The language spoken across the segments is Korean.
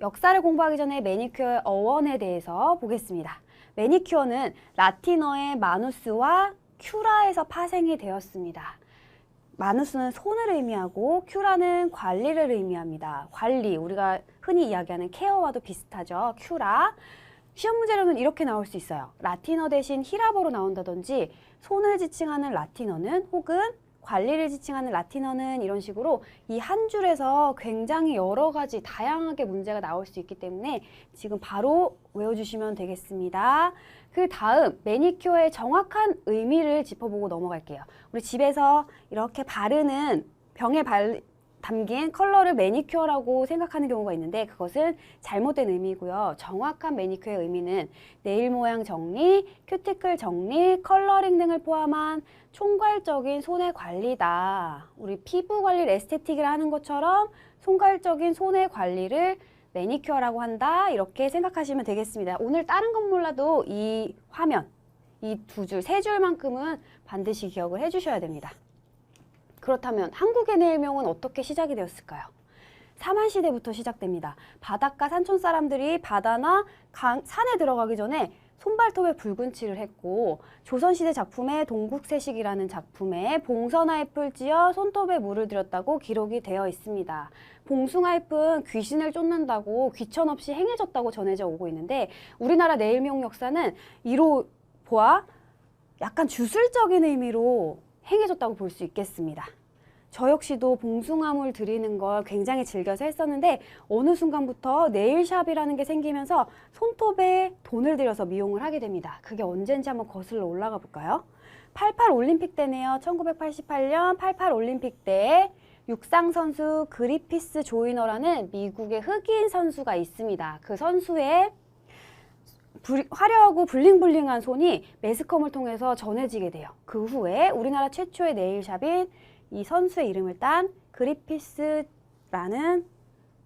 역사를 공부하기 전에 매니큐어의 어원에 대해서 보겠습니다. 매니큐어는 라틴어의 마누스와 큐라에서 파생이 되었습니다. 마누스는 손을 의미하고 큐라는 관리를 의미합니다. 관리, 우리가 흔히 이야기하는 케어와도 비슷하죠. 큐라. 시험 문제로는 이렇게 나올 수 있어요. 라틴어 대신 히라보로 나온다든지 손을 지칭하는 라틴어는 혹은 관리를 지칭하는 라틴어는 이런 식으로 이 한 줄에서 굉장히 여러 가지 다양하게 문제가 나올 수 있기 때문에 지금 바로 외워주시면 되겠습니다. 그 다음 매니큐어의 정확한 의미를 짚어보고 넘어갈게요. 우리 집에서 이렇게 바르는 병에 발, 담긴 컬러를 매니큐어라고 생각하는 경우가 있는데 그것은 잘못된 의미고요. 정확한 매니큐어의 의미는 네일 모양 정리, 큐티클 정리, 컬러링 등을 포함한 총괄적인 손의 관리다. 우리 피부 관리를 에스테틱을 하는 것처럼 총괄적인 손의 관리를 매니큐어라고 한다. 이렇게 생각하시면 되겠습니다. 오늘 다른 건 몰라도 이 화면, 이 두 줄, 세 줄만큼은 반드시 기억을 해주셔야 됩니다. 그렇다면 한국의 내일명은 어떻게 시작이 되었을까요? 사만시대부터 시작됩니다. 바닷가 산촌 사람들이 바다나 강, 산에 들어가기 전에 손발톱에 붉은 칠을 했고 조선시대 작품의 동국세식이라는 작품에 봉선화잎을 찧어 손톱에 물을 들였다고 기록이 되어 있습니다. 봉숭아잎은 귀신을 쫓는다고 귀천 없이 행해졌다고 전해져 오고 있는데 우리나라 내일명 역사는 이로 보아 약간 주술적인 의미로 행해졌다고 볼 수 있겠습니다. 저 역시도 봉숭아물 드리는 걸 굉장히 즐겨서 했었는데 어느 순간부터 네일샵이라는 게 생기면서 손톱에 돈을 들여서 미용을 하게 됩니다. 그게 언젠지 한번 거슬러 올라가 볼까요? 88 올림픽 때네요. 1988년 88 올림픽 때 육상 선수 그리피스 조이너라는 미국의 흑인 선수가 있습니다. 그 선수의 불- 화려하고 블링블링한 손이 매스컴을 통해서 전해지게 돼요. 그 후에 우리나라 최초의 네일샵인 이 선수의 이름을 딴 그리피스라는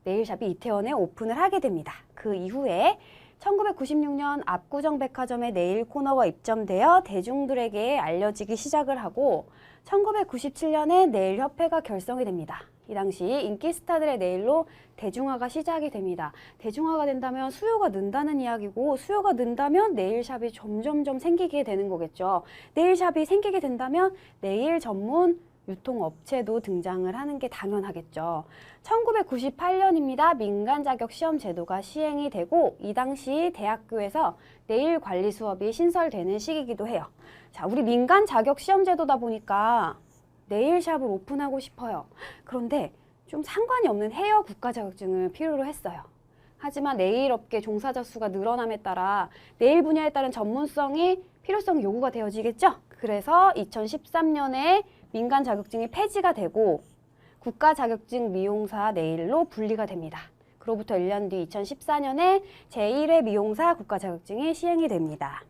네일샵이 이태원에 오픈을 하게 됩니다. 그 이후에 1996년 압구정 백화점에 네일 코너가 입점되어 대중들에게 알려지기 시작을 하고 1997년에 네일 협회가 결성이 됩니다. 이 당시 인기 스타들의 네일로 대중화가 시작이 됩니다. 대중화가 된다면 수요가 는다는 이야기고 수요가 는다면 네일샵이 점점점 생기게 되는 거겠죠. 네일샵이 생기게 된다면 네일 전문 유통업체도 등장을 하는 게 당연하겠죠. 1998년입니다. 민간 자격 시험 제도가 시행이 되고 이 당시 대학교에서 네일 관리 수업이 신설되는 시기이기도 해요. 자, 우리 민간 자격 시험 제도다 보니까 네일 샵을 오픈하고 싶어요. 그런데 좀 상관이 없는 헤어 국가 자격증을 필요로 했어요. 하지만 네일 업계 종사자 수가 늘어남에 따라 네일 분야에 따른 전문성이 필요성 요구가 되어지겠죠. 그래서 2013년에 민간 자격증이 폐지가 되고 국가 자격증 미용사 네일로 분리가 됩니다. 그로부터 1년 뒤 2014년에 제1회 미용사 국가 자격증이 시행이 됩니다.